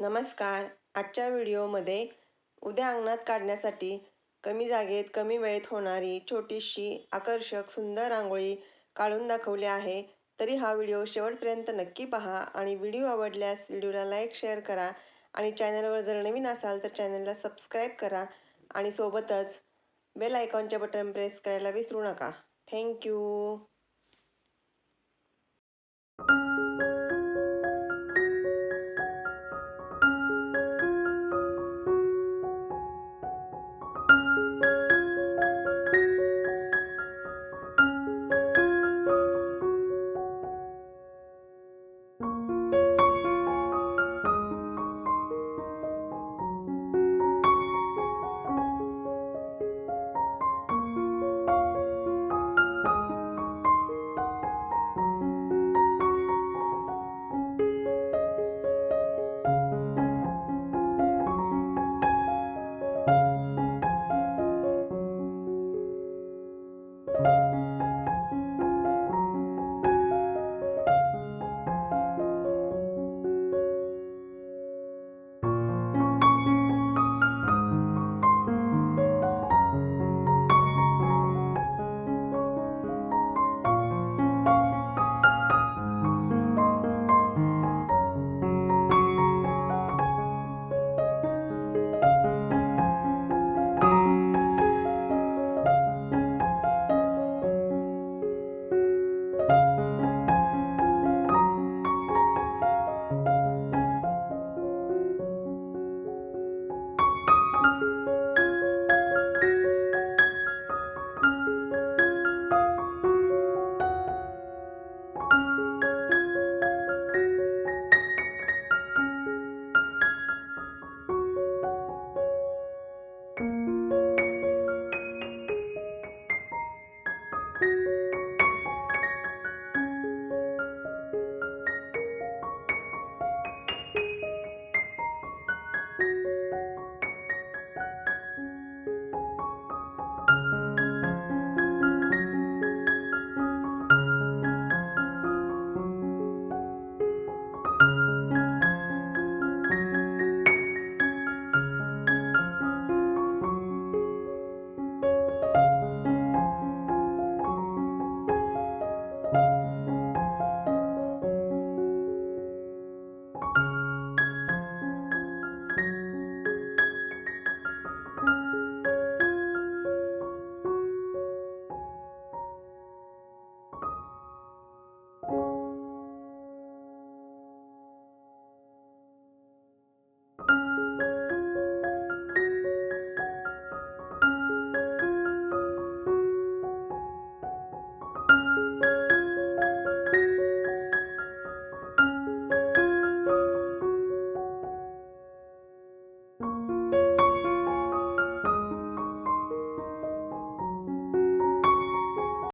नमस्कार. आजच्या व्हिडिओमध्ये उद्या अंगणात काढण्यासाठी कमी जागेत कमी वेळेत होणारी छोटीशी आकर्षक सुंदर रांगोळी काढून दाखवली आहे. तरी हा व्हिडिओ शेवटपर्यंत नक्की पहा आणि व्हिडिओ आवडल्यास व्हिडिओला लाईक शेअर करा आणि चॅनलवर जर नवीन असाल तर चॅनलला सबस्क्राईब करा आणि सोबतच बेल आयकॉनचे बटन प्रेस करायला विसरू नका. थँक्यू.